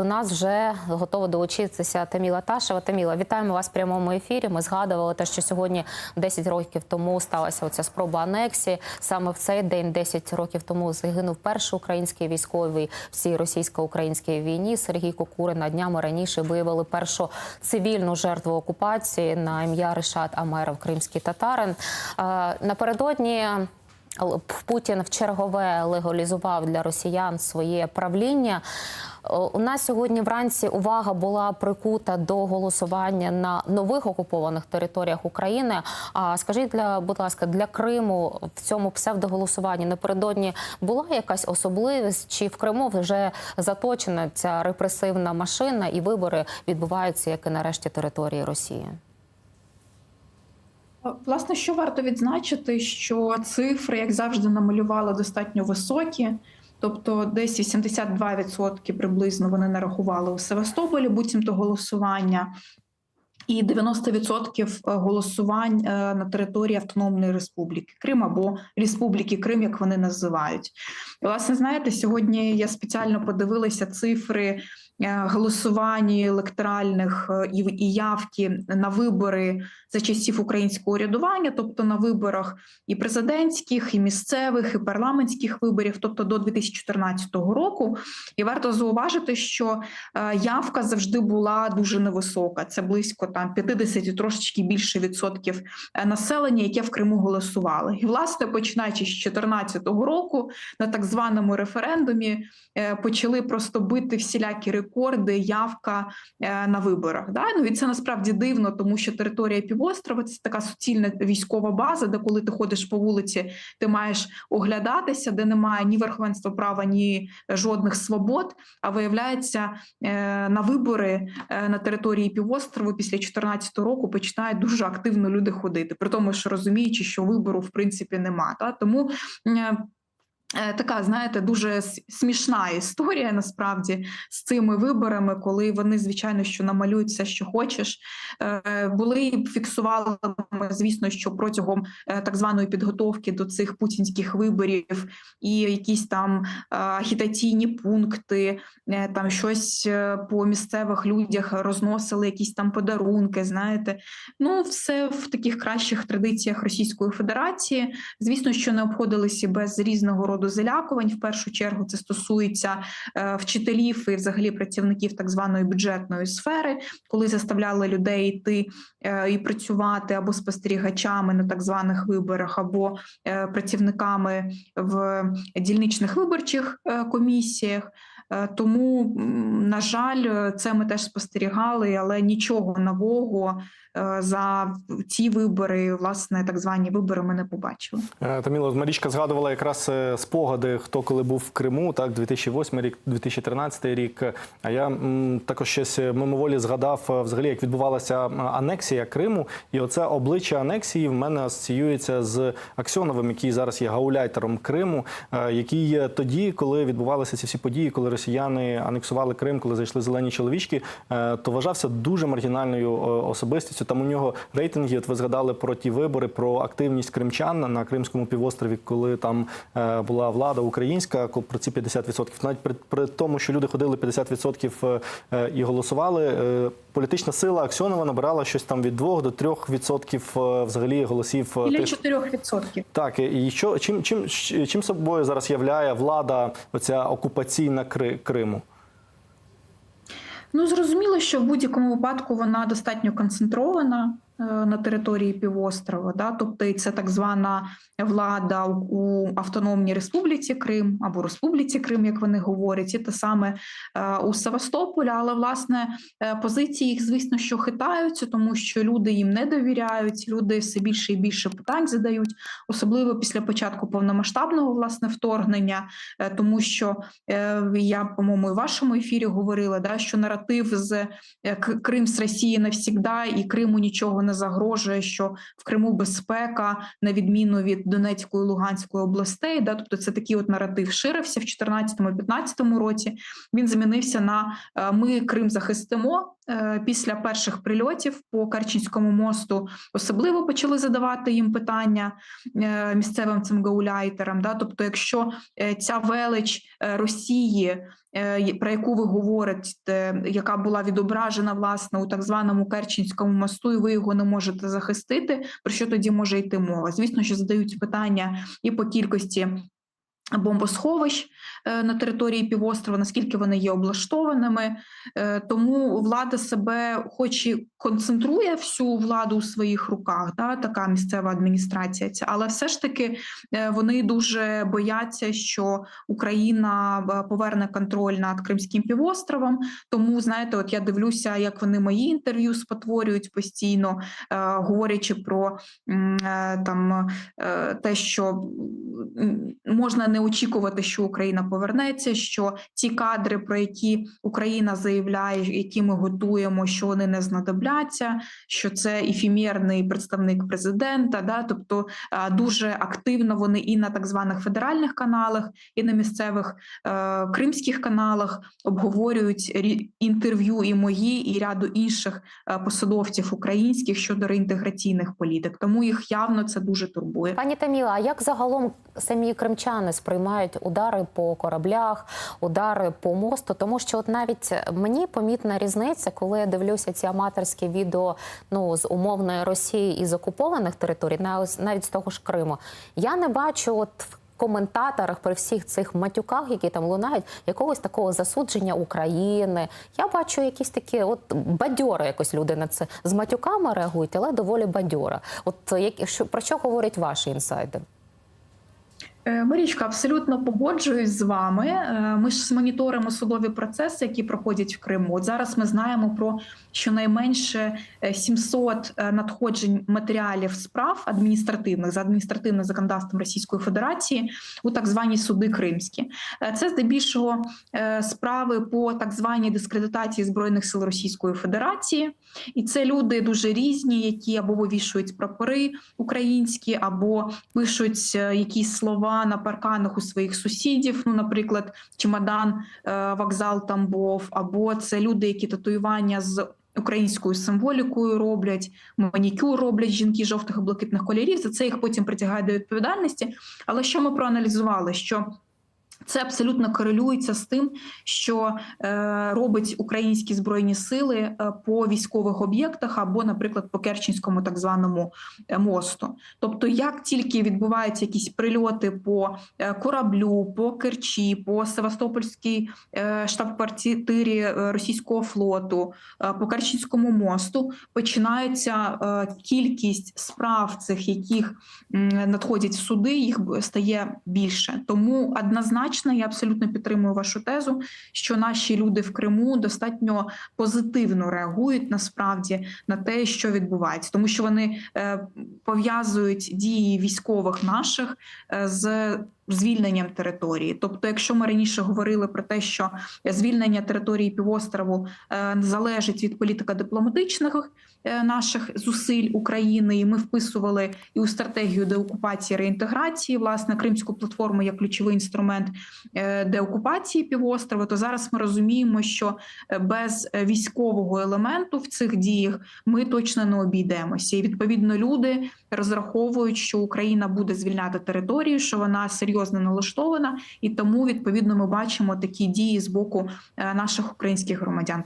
До нас вже готова долучитися Таміла Ташева. Таміла, вітаємо вас в прямому ефірі. Ми згадували те, що сьогодні 10 років тому сталася оця спроба анексії. Саме в цей день, 10 років тому, загинув перший український військовий в цій російсько-українській війні. Сергій Кокурин. На днями раніше виявили першу цивільну жертву окупації на ім'я Ришат Амеров, кримський татарин. Напередодні. Путін в чергове легалізував для росіян своє правління. У нас сьогодні вранці увага була прикута до голосування на нових окупованих територіях України. А скажіть, для, будь ласка, для Криму в цьому псевдоголосуванні напередодні була якась особливість? Чи в Криму вже заточена ця репресивна машина і вибори відбуваються, як і на решті території Росії? Власне, що варто відзначити, що цифри, як завжди, намалювали достатньо високі. Тобто, десь 82% приблизно вони нарахували у Севастополі, буцімто голосування, і 90% голосувань е, на території Автономної Республіки Крим або Республіки Крим, як вони називають. Власне, знаєте, сьогодні я спеціально подивилася цифри е, голосувань електоральних е, і, і явки на вибори за часів українського урядування, тобто на виборах і президентських, і місцевих, і парламентських виборів, тобто до 2014 року. І варто зауважити, що е, явка завжди була дуже невисока. Це близько там 50 трошечки більше відсотків населення, яке в Криму голосувало. І власне, починаючи з 2014 року, на так званому референдумі почали просто бити всілякі рекорди, явка е, на виборах. Да? Ну і це насправді дивно, тому що територія півострова це така суцільна військова база, де коли ти ходиш по вулиці, ти маєш оглядатися, де немає ні верховенства права, ні жодних свобод. А виявляється, е, на вибори е, на території півострову після 2014 року починають дуже активно люди ходити, при тому, що розуміючи, що вибору в принципі нема. Та тому. Е, Така, знаєте, дуже смішна історія насправді з цими виборами, коли вони, звичайно, що намалюють все, що хочеш. Е, Були фіксували звісно, що протягом е, так званої підготовки до цих путінських виборів і якісь там агітаційні пункти, там щось по місцевих людях розносили, якісь там подарунки. Знаєте, ну все в таких кращих традиціях Російської Федерації. Звісно, що не обходилися без різного роду залякувань. В першу чергу це стосується е, вчителів і взагалі працівників так званої бюджетної сфери, коли заставляли людей йти е, і працювати або спостерігачами на так званих виборах, або е, працівниками в дільничних виборчих комісіях. Е, Тому, на жаль, це ми теж спостерігали, але нічого нового е, за ці вибори, власне, так звані вибори, ми не побачили. Е, Таміло, Марічка згадувала якраз спогади, хто коли був в Криму, так, 2008 рік, 2013 рік. А я також щось мимоволі згадав взагалі, як відбувалася анексія Криму. І оце обличчя анексії в мене асоціюється з Аксьоновим, який зараз є гауляйтером Криму, який тоді, коли відбувалися ці всі події, коли росіяни анексували Крим, коли зайшли зелені чоловічки, е, то вважався дуже маргінальною е, особистістю. Там у нього рейтинги. От ви згадали про ті вибори, про активність кримчан на Кримському півострові, коли там е, була влада українська, про ці 50%. Навіть при, при тому, що люди ходили 50% е, і голосували, політична сила Аксьонова набирала щось там від 2 до 3% е, взагалі голосів. Біля тих- 4%. так, і що чим, чим, чим собою зараз являє влада оця окупаційна Кри- Криму? Ну зрозуміло, що в будь-якому випадку вона достатньо концентрована на території півострова. Да? Тобто, це так звана влада у- Автономній Республіці Крим або Республіці Крим, як вони говорять, і те саме е, у Севастополі. Але власне е, позиції їх, звісно, що хитаються, тому що люди їм не довіряють. Люди все більше і більше питань задають, особливо після початку повномасштабного власне вторгнення, е, тому що е, я, по-моєму, вашому ефірі говорила, да, що наратив з е, Крим з Росії навсігда, і Криму нічого не загрожує, що в Криму безпека, на відміну від Донецької Луганської областей. Да, тобто це такий от наратив ширився в 2014-2015 році. Він змінився на е, ми Крим захистимо. Е, Після перших прильотів по Керченському мосту особливо почали задавати їм питання е, місцевим цим гауляйтерам. Да? Тобто, якщо ця велич Росії про яку ви говорите, яка була відображена власне у так званому Керченському мосту, і ви його не можете захистити. Про що тоді може йти мова? Звісно, що задають питання і по кількості. Бомбосховищ е, на території півострова, наскільки вони є облаштованими, Е, тому влада себе, хоч і концентрує всю владу у своїх руках, да, така місцева адміністрація, ця, але все ж таки е, вони дуже бояться, що Україна е, поверне контроль над Кримським півостровом. Тому знаєте, от я дивлюся, як вони мої інтерв'ю спотворюють постійно, е, говорячи про там те, що можна не очікувати, що Україна повернеться. Що ті кадри, про які Україна заявляє, які ми готуємо, що вони не знадобляться, що це ефімерний представник президента. Да, тобто дуже активно вони і на так званих федеральних каналах, і на місцевих е, кримських каналах обговорюють інтерв'ю і мої, і ряду інших е, посадовців українських щодо реінтеграційних політик. Тому їх явно це дуже турбує. Пані Таміла, а як загалом самі кримчани сприймають удари по кораблях, удари по мосту? Тому що от навіть мені помітна різниця, коли я дивлюся ці аматорські відео ну з умовної Росії і з окупованих територій, навіть з того ж Криму. Я не бачу от. в Коментаторах при всіх цих матюках, які там лунають, якогось такого засудження України. Я бачу якісь такі, от бадьори якось люди на це з матюками реагують, але доволі бадьора. От як що про що говорять ваші інсайди? Е, Марічка, абсолютно погоджуюсь з вами. Е, Ми ж моніторимо судові процеси, які проходять в Криму. От зараз ми знаємо про щонайменше е, 700 е, надходжень матеріалів справ адміністративних за адміністративним законодавством Російської Федерації у так звані суди кримські. Це здебільшого справи по так званій дискредитації збройних сил Російської Федерації, і це люди дуже різні, які або вивішують прапори українські, або пишуть якісь слова на парканах у своїх сусідів. Ну, наприклад, чемодан, е, вокзал Тамбов, або це люди, які татуювання з. Українською символікою роблять манікюр роблять жінки жовтих і блакитних кольорів. За це їх потім притягають до відповідальності. Але що ми проаналізували? Що це абсолютно корелюється з тим, що е, робить українські збройні сили е, по військових об'єктах або, наприклад, по Керченському так званому е, мосту. Тобто, як тільки відбуваються якісь прильоти по е, кораблю, по Керчі, по Севастопольській е, штаб-квартирі е, російського флоту, е, по Керченському мосту, починається е, кількість справ цих, яких м, надходять в суди, їх стає більше. Тому однозначно я абсолютно підтримую вашу тезу, що наші люди в Криму достатньо позитивно реагують насправді на те, що відбувається, тому що вони е, пов'язують дії військових наших е, з звільненням території. Тобто, якщо ми раніше говорили про те, що звільнення території півострову е, залежить від політика дипломатичних е, наших зусиль України, і ми вписували і у стратегію деокупації реінтеграції власне Кримську платформу як ключовий інструмент е, деокупації півострова, то зараз ми розуміємо, що без військового елементу в цих діях ми точно не обійдемося. І відповідно люди розраховують, що Україна буде звільняти територію, що вона серйозно налаштована, і тому відповідно ми бачимо такі дії з боку е, наших українських громадян.